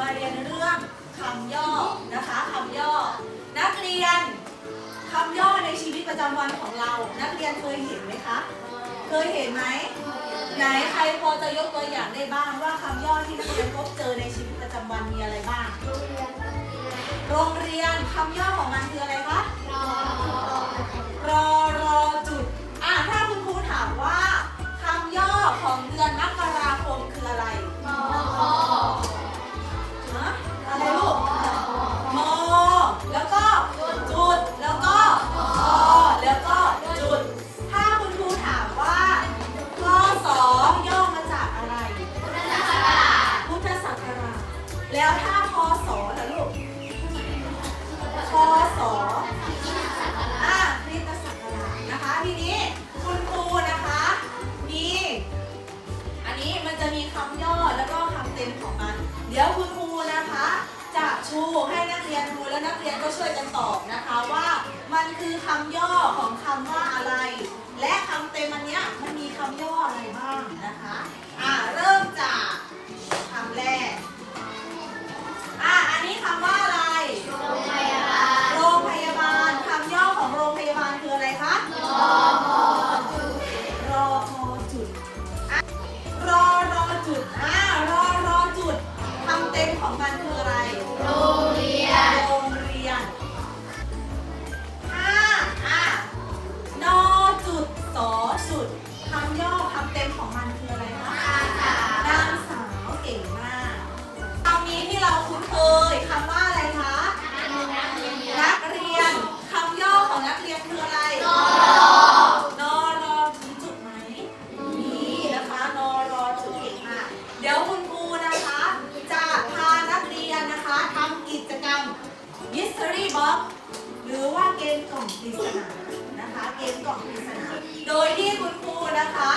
มาเรียนเรื่องคำย่อนะคะคำย่อ นักเรียนคำย่อในชีวิตประจำวันของเรา นักเรียนเคยเห็นไหมคะ เคยเห็นไหมไหนใครพอจะยกตัวอย่างได้บ้างว่าคำย่อที่นักเรียนพบเจอในชีวิตประจำวันมีอะไรบ้าง โรงเรียนคำย่อของมันคืออะไรคะรอรอจุดอ่าถ้าคุณครูถามว่าคำย่อของเดือนมกราคมคื ช่วยกันตอบนะคะว่ามันคือคำย่อของคำว่าอะไร และคำเต็มอันเนี้ยมันมีคำย่ออะไรบ้างนะคะอ่าเริ่มจากคำแรกอ่าอันนี้คำว่าอะไร โรงพยาบาลคำย่อของโรงพยาบาลคืออะไรคะรอพอจุดอะรอรอจุดอ่า ของมันคืออะไรคะนางสาวเก่งมากคำนี้ที่เราคุ้นเคยคำว่าอะไรคะนักเรียนคำย่อของนักเรียนคืออะไรนอรอมีจุดไหมมีนะคะนอรอจุดเก่งมากเดี๋ยวคุณครูนะคะ จะพานักเรียนนะคะทำกิจกรรม Mystery Box หรือว่าเกมกล่องปริศนานะคะ เกมกล่องปริศนาโดยที่คุณครูนะคะ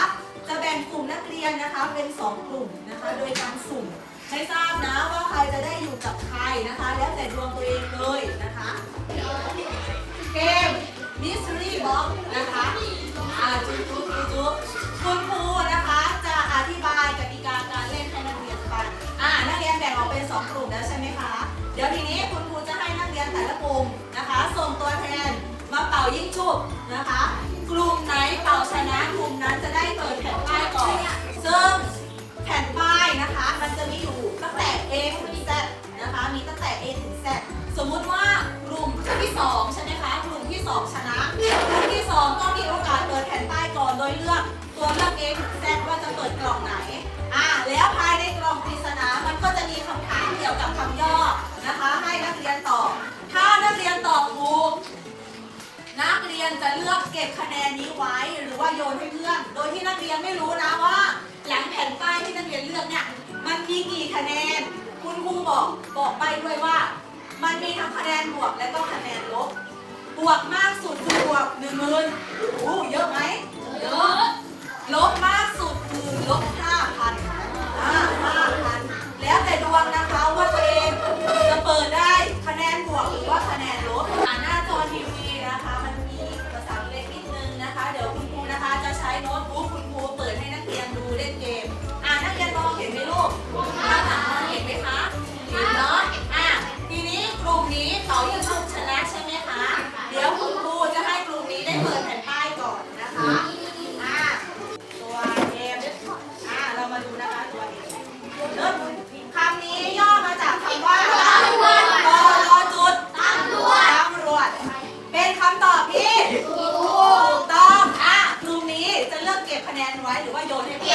2 กลุ่มนะคะ โดยการสุ่มให้ทราบนะว่าใครจะได้อยู่กับใครนะคะ แล้วแต่ดวงตัวเองเลยนะคะ เกมมิสซิรี่บ็อกนะคะอาจุ๊บจุ๊บจุ๊บ ลุ่มที่2ใช่ไหมคะกลุ่มที่2ชนะกลุ่มที่2ก็มีโอกาสเปิดแผ่นป้ายก่อนโดยเลือกตัวเลือก A ถึง Z ว่าจะเปิดกล่องไหนอ่าแล้วภายในกล่องปริศนามันก็จะมีคำถามเกี่ยวกับคำย่อนะคะ ให้นักเรียนตอบถ้านักเรียนตอบถูกนักเรียนจะเลือกเก็บคะแนนนี้ไว้หรือว่าโยนให้เพื่อน โดยที่นักเรียนไม่รู้นะว่า หลังแผ่นป้ายที่นักเรียนเลือกเนี่ยมันมีกี่คะแนน คุณครูบอกบอกไปด้วยว่า มันมีทั้งคะแนนบวกและก็คะแนนลบ บวกมากสุดคือบวกหนึ่งหมื่นโอ้เยอะไหมเยอะลบมากสุดคือลบห้าพันอ่าห้าพันแล้วแต่ดวงนะคะว่าตัวเองจะเปิดได้คะแนนบวกหรือว่าคะแนนลบอ่าหน้าจอทีวีนะคะ มันมีภาษาอังกนิดนึงนะคะ เดี๋ยวคุณครูนะคะจะใช้โน้ตบุ๊ก จะทุบชนะใช่ไหมคะ เดี๋ยวคุณครูจะให้กลุ่มนี้ได้เปิดแผ่นป้ายก่อนนะคะอะตัวเอมอะเรามาดูนะคะตัวเอมเริ่มคำนี้ย่อมาจากคำว่าตำรวจรอรอจุดตำรวจตำรวจ เป็นคำตอบที่ถูกต้องอะกลุ่มนี้จะเลือกเก็บคะแนนไว้หรือว่าโยนให้เพื่อน